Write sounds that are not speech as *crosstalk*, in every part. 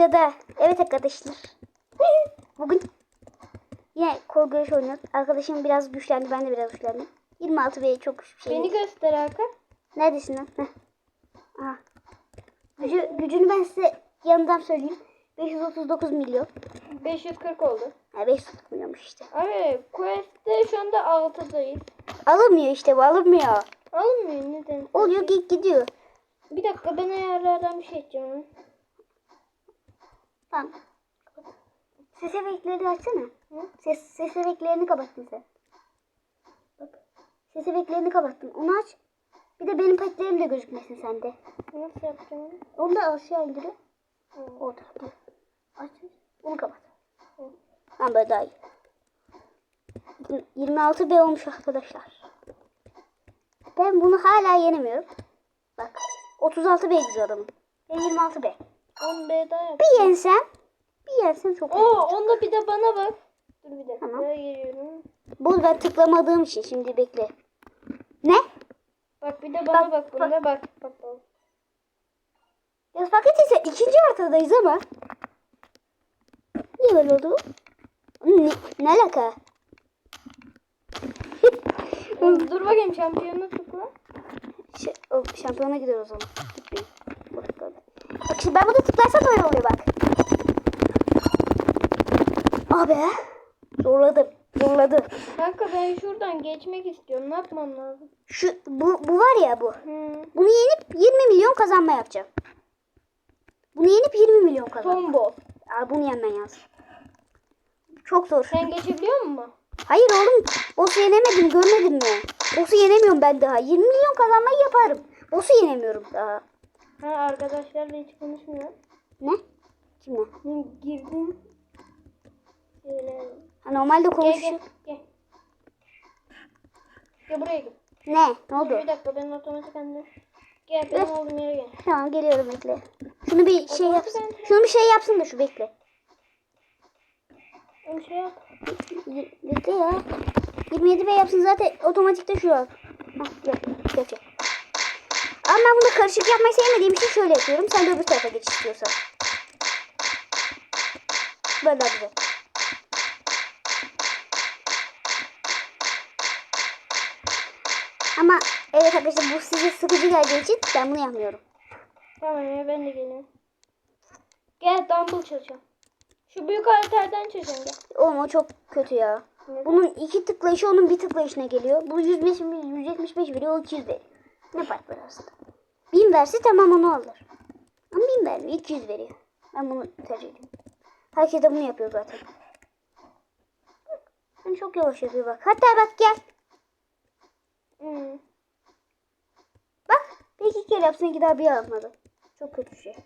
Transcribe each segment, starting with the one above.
Ya da evet arkadaşlar. *laughs* Bugün yine kol görüş oynuyoruz. Arkadaşım biraz güçlendi. Ben de biraz güçlendim. 26 ve çok şey. Beni göster Hakan. Neredesin lan? Heh. Aha. Gücü, gücünü ben size yanından söyleyeyim. 539 milyon. 540 oldu. Ha, 540 milyonmuş işte. Abi Quest'te şu anda 6'dayız. Alınmıyor işte bu alınmıyor. Alınmıyor neden? Oluyor git gidiyor. Bir dakika ben ayarlardan bir şey edeceğim. Tamam. Ses efektleri açsana. Hı? Ses, ses efektlerini kapattın sen. Bak. Ses efektlerini kapattın. Onu aç. Bir de benim petlerim de gözükmesin sende. Nasıl yapacağım onu? Da aşağı indiriyor. Hı. Orada. Aç. Onu kapat. Hı. Tamam böyle daha iyi. 26 B olmuş arkadaşlar. Ben bunu hala yenemiyorum. Bak. 36 B gücü adamım. Ben 26 B. 10 B daha yap. Bir yensem. Bir yensem çok. Oo onda bir de bana bak. Dur bir dakika. Tamam. Geliyorum. Bu ben tıklamadığım için şimdi bekle. Ne? Bak bir de bana Bak, bak, burada bak. Bak bak. Ya fark ettiyse ikinci haritadayız ama. Niye böyle oldu? Ne, ne alaka? Dur bakayım şampiyonu tıkla. Şey, o, şampiyona gidiyor o zaman. Gitmeyin. Bak şimdi ben bunu tıklarsam böyle oluyor bak. Abi. Zorladım. Zorladı. Kanka ben şuradan geçmek istiyorum. Ne yapmam lazım? Şu bu, bu var ya bu. Hı. Bunu yenip 20 milyon kazanma yapacağım. Bunu yenip 20 milyon kazanma. Son boss. Aa, bunu yenmen lazım. Çok zor. Sen geçebiliyor musun? Hayır oğlum. Boss'u yenemedim görmedin mi? Boss'u yenemiyorum ben daha. 20 milyon kazanmayı yaparım. Boss'u yenemiyorum daha. Ha arkadaşlarla hiç konuşmuyor. Ne? Kimle? Hı, Girdin. Şöyle. Ha, normalde Gel konuşuyor. gel gel. Gel buraya gel. Ne? Ne oldu? bir dakika ben otomatik anne. Gel benim olduğum yere gel. Tamam geliyorum bekle. Şunu bir şey Otomatik yapsın. anne. Şunu bir şey yapsın da şu bekle. Bir şey yap. Bekle ya. 27 B yapsın zaten otomatikte şu an. Hah gel. Gel gel. Ama ben bunu karışık yapmayı sevmediğim için şöyle yapıyorum. Sen de öbür tarafa geç istiyorsan. Böyle daha güzel. Ama evet arkadaşlar bu size sıkıcı geldiği için ben bunu yapmıyorum. Tamam ya ben de geliyorum. Gel dumbbell çalışalım. Şu büyük halterden çalışalım gel. Oğlum o çok kötü ya. Bunun iki tıklayışı onun bir tıklayışına geliyor. Bu 105, 175 veriyor, o 200 veriyor. Ne fark var aslında? 1000 verse tamam onu alır. Ama 1000 vermiyor, 200 veriyor. Ben bunu tercih ediyorum. Herkes de bunu yapıyor zaten. Ben çok yavaş yapıyor bak. Hatta bak gel. Hmm. Bak bir iki kere yapsın iki daha bir yapmadı. Çok kötü şey.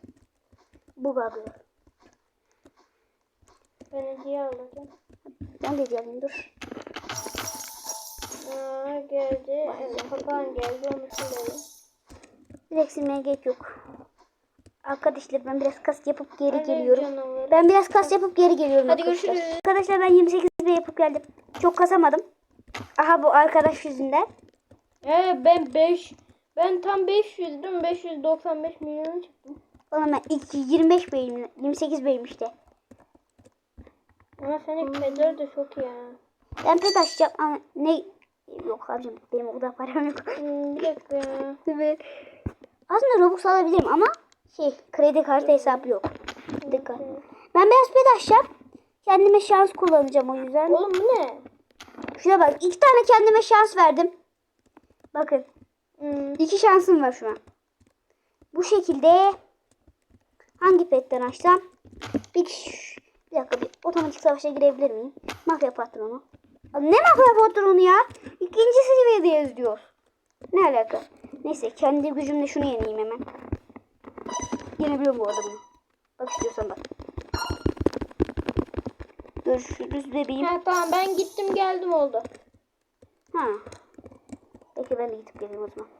Bu bug'ı. Ben hediye alacağım. Ben de diyelim dur. Aa, geldi. Evet, papağan geldi. Onu silelim. Direkt silmeye gerek yok. Arkadaşlar ben biraz kas yapıp geri Hadi geliyorum. canavarı. Ben biraz kas yapıp geri geliyorum Hadi arkadaşlar. görüşürüz. Arkadaşlar ben 28 B yapıp geldim. Çok kasamadım. Aha bu arkadaş yüzünden. Ee, ben 5 ben tam 500'düm. 595 milyona çıktım. Oğlum ben ilk 25 B'yim. 28 B'yim işte. Ama senin peder de çok iyi. ha. Ben açacağım ama ne... Yok abicim benim o kadar param yok. Hmm, bir dakika. Ve Aslında Robux alabilirim ama şey kredi kartı hesabı yok. Kredi kartı. Ben biraz pet açacağım. Kendime şans kullanacağım o yüzden. Oğlum bu ne? Şuna bak iki tane kendime şans verdim. Bakın Hmm, iki şansım var şu an. Bu şekilde hangi petten açsam? Bir, bir dakika bir otomatik savaşa girebilir miyim? Mafya patronu. Ne mafya patronu ya? İkinci seviyedeyiz diyor. Ne alaka? Neyse kendi gücümle şunu yeneyim hemen. Yenebiliyorum bu adamı. Bak istiyorsan bak. Görüşürüz bebeğim. Ha tamam ben gittim geldim oldu. Ha. Peki ben de gidip geleyim o zaman.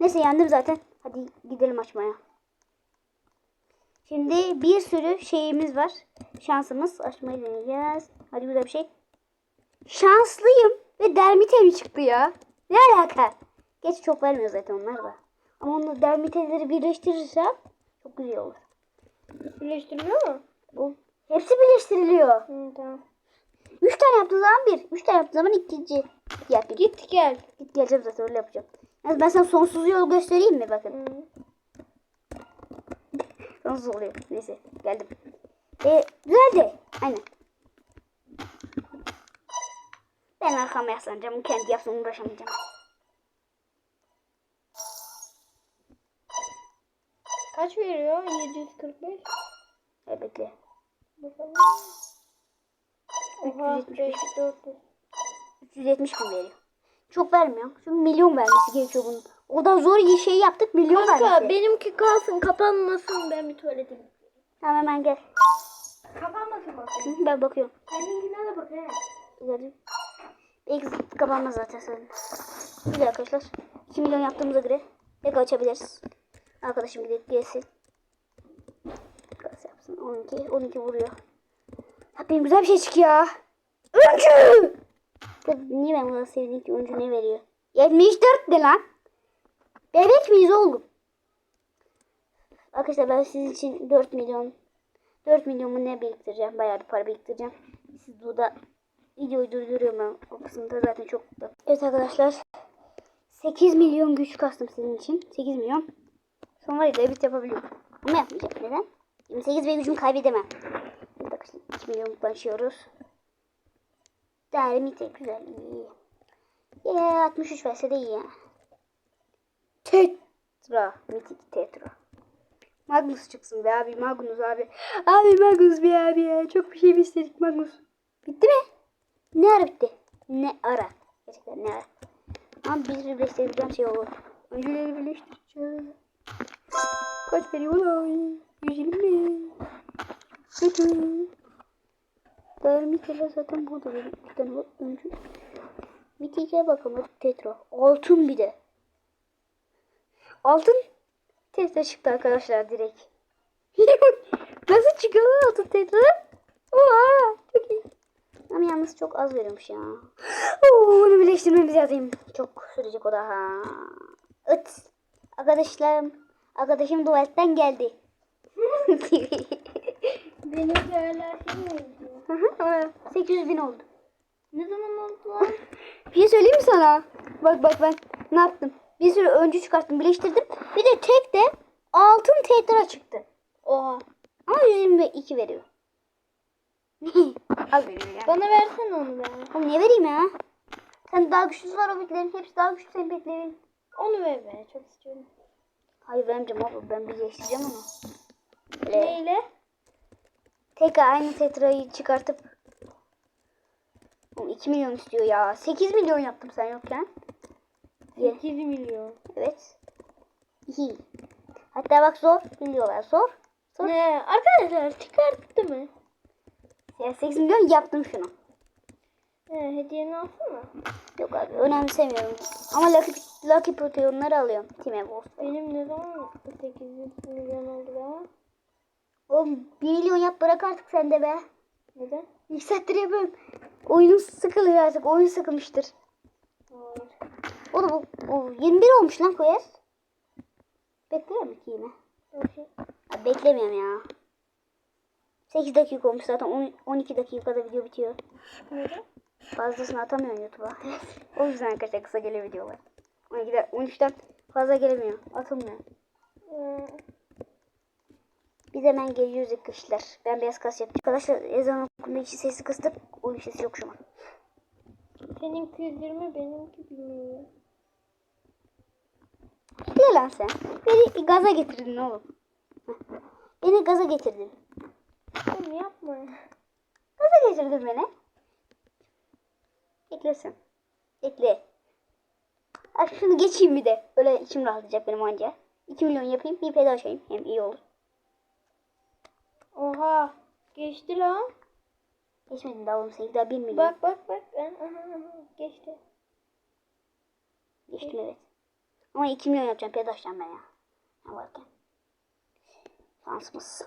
Neyse yendim zaten. Hadi gidelim açmaya. Şimdi bir sürü şeyimiz var. Şansımız. Açmayı deneyeceğiz. Hadi güzel bir şey. Şanslıyım. Ve dermitemi çıktı ya. Ne alaka? Geç çok vermiyor zaten onlar da. Ama onu dermiteleri birleştirirsem çok güzel olur. Birleştiriliyor mu? Bu hepsi birleştiriliyor. Hı, tamam. Üç tane yaptığı zaman bir. Üç tane yaptığı zaman ikinci. Yap bir. Git gel. Git geleceğim zaten öyle yapacağım. Yalnız ben sana sonsuz yol göstereyim mi bakın. Hı. Sonsuz oluyor. Neyse geldim. E, güzeldi. Aynen. Ben arkama yaslanacağım. Kendi yapsam uğraşamayacağım. Kaç veriyor? 745. Evet. Bakalım. Oha 375. 5400. 370 bin veriyor. Çok vermiyor. Çünkü milyon vermesi gerekiyor bunun. O da zor iyi şey yaptık milyon Kanka vermesi. benimki kalsın kapanmasın ben bir tuvalete gideyim. Tamam hemen gel. Kapanmasın bak. Hı, Ben bakıyorum. Kendinkine de bak he. Gördüm. Belki kapanmaz zaten. Güzel arkadaşlar. 2 milyon yaptığımıza göre tek açabiliriz. Arkadaşım gidip gelsin. Gaz yapsın. 12. 12 vuruyor. Ha benim güzel bir şey çıkıyor. Öncü! Niye ben bunu sevdim ki öncü ne veriyor? 74 ne lan? Bebek miyiz oğlum? Arkadaşlar ben sizin için 4 milyon 4 milyon mu ne biriktireceğim? Bayağı bir para biriktireceğim. Siz burada videoyu durduruyorum ben. O kısımda zaten çok mutlu. Evet arkadaşlar. 8 milyon güç kastım sizin için. 8 milyon. Sonra da bit yapabiliyorum. Ama yapmayacağım. Neden? 28 ve gücümü kaybedemem. Arkadaşlar 2 milyon başlıyoruz. Değerli mite güzel iyi. Ya 63 verse de iyi ya. Tetra. Mitik tetra. Magnus çıksın be abi Magnus abi. Abi Magnus be abi ya. Çok bir şey istedik Magnus. Bitti mi? Ne ara? Ne ara? Gerçekten ne ara? Ama bir birleştireceğim şey olur. Önceleri birleştireceğiz. Kaç veriyor lan? 120. Kötü. Dermitele zaten burada benim. Bir tane var. Öncü. Mitike bakalım. Tetra. Altın bir de. Altın Tetra çıktı arkadaşlar direkt. *laughs* Nasıl çıkıyor altın Tetra? Oha yalnız çok az veriyormuş ya. Oo, bunu birleştirmemiz lazım. Çok sürecek o da ha. Öt. Arkadaşlarım. Arkadaşım tuvaletten geldi. Benim hala şey yazıyor? 800 bin oldu. Ne zaman oldu lan? Bir şey söyleyeyim mi sana? Bak bak ben ne yaptım? Bir sürü öncü çıkarttım birleştirdim. Bir de tek de altın tetra çıktı. Oha. Ama 122 veriyor. Veriyor ya. Bana versene onu be. Oğlum ne vereyim ya? Sen daha güçlüsü var o bitlerin. Hepsi daha güçlü senin bitlerin. Onu ver be. Çok istiyorum. Hayır vermeyeceğim abi. Ben birleştireceğim onu. Böyle Neyle? tekrar aynı tetrayı çıkartıp Oğlum 2 milyon istiyor ya. 8 milyon yaptım sen yokken. Ye. 8 milyon. Evet. İyi. Hatta bak zor. Biliyorlar zor. Zor. Ne? Arkadaşlar çıkarttı mı? Ya 8 milyon yaptım şunu. He, hediyeni alsana. Yok abi önemsemiyorum. Ama Lucky, Lucky Proteon'ları alıyorum. Team Evolve. Benim ne zaman 800 milyon oldu be? Oğlum 1 milyon yap bırak artık sen de be. Neden? İlk saattir yapıyorum. Oyunun sıkılıyor artık. Oyun sıkılmıştır. Oğlum o, o 21 olmuş lan koyar. Bekliyor mu ki yine? Ya beklemiyorum ya. 8 dakika olmuş zaten. 10, 12 dakikada video bitiyor. Neden? Fazlasını atamıyorum YouTube'a. o yüzden arkadaşlar kısa geliyor videolar. 12'de, 13'ten fazla gelemiyor. Atılmıyor. Ee, Biz hemen geliyoruz arkadaşlar. Ben beyaz kas yapacağım. Arkadaşlar ezan okunduğu için sesi kıstık. Oyun sesi yok şu an. seninki 120 benimki 1 milyon. Ne lan sen? Beni gaza getirdin oğlum. Beni gaza getirdin. Oğlum yapma. Gaza getirdin beni. Eklesin. Ekle. Ay şunu geçeyim bir de. Böyle içim rahatlayacak benim anca. 2 milyon yapayım. Bir pedal açayım. Hem iyi olur. Oha. Geçti lan. Geçmedin daha oğlum. Seninki daha 1 milyon. Bak bak bak. Aha, aha, geçti. Geçtim evet. Ama 2 milyon yapacağım. Pedal açacağım ben ya. Ne varken. Şansımız.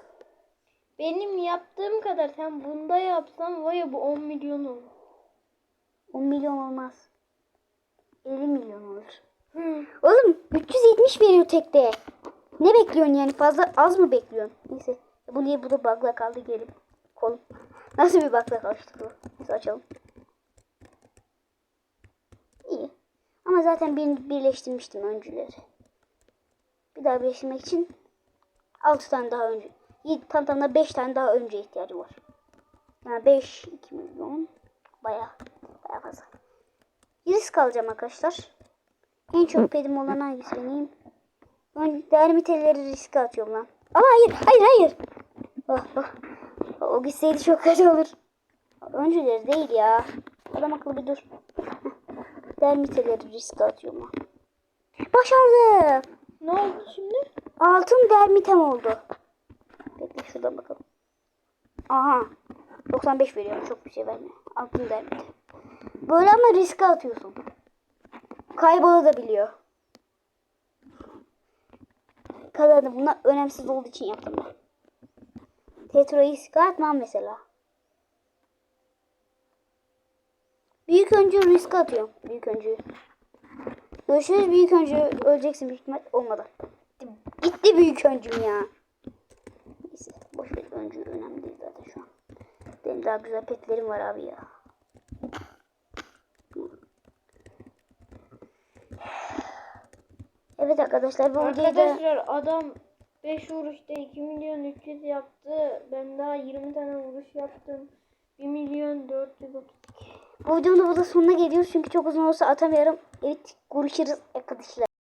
Benim yaptığım kadar sen bunda yapsan var ya bu 10 milyon olur. 10 milyon olmaz. 50 milyon olur. Hı. Oğlum 370 veriyor tekte. Ne bekliyorsun yani? Fazla az mı bekliyorsun? Neyse. Bu niye burada bug'la kaldı gelip kolum. Nasıl bir bug'la kalmıştı bu? Neyse açalım. İyi. Ama zaten bir, birleştirmiştim öncüleri. Bir daha birleştirmek için 6 tane daha önce. 7 tam tamına 5 tane daha önce ihtiyacı var. Yani 5 2 milyon bayağı bayağı fazla. Risk alacağım arkadaşlar. En çok pedim olan hangisi benim? Ben dermiteleri riske atıyorum lan. Ama hayır hayır hayır. Oh, oh. O gitseydi çok kötü olur. Öncüleri değil ya. Adam akıllı bir dur. *laughs* Dermiteleri riske atıyorum lan. Başardım. Ne oldu şimdi? Altın dermitem oldu. Şuradan bakalım. Aha. 95 veriyor. Çok bir şey vermiyor. Altın dermite. Böyle ama riske atıyorsun. Kaybolabiliyor. Kazandım. Bunlar önemsiz olduğu için yaptım ben. Tetra'yı riske atmam mesela. Büyük öncü riske atıyorum. Büyük öncüyü. Görüşürüz büyük öncü. Öleceksin büyük ihtimal. Olmadı. Gitti büyük öncüm ya. Öncü önemli değil zaten şu an. Benim daha güzel petlerim var abi ya. Evet arkadaşlar bu videoyu da Arkadaşlar adam 5 vuruşta 2 milyon 300 yaptı. Ben daha 20 tane vuruş yaptım. 1 milyon 430. bu videonun da burada sonuna geliyoruz çünkü çok uzun olsa atamıyorum. Evet görüşürüz arkadaşlar.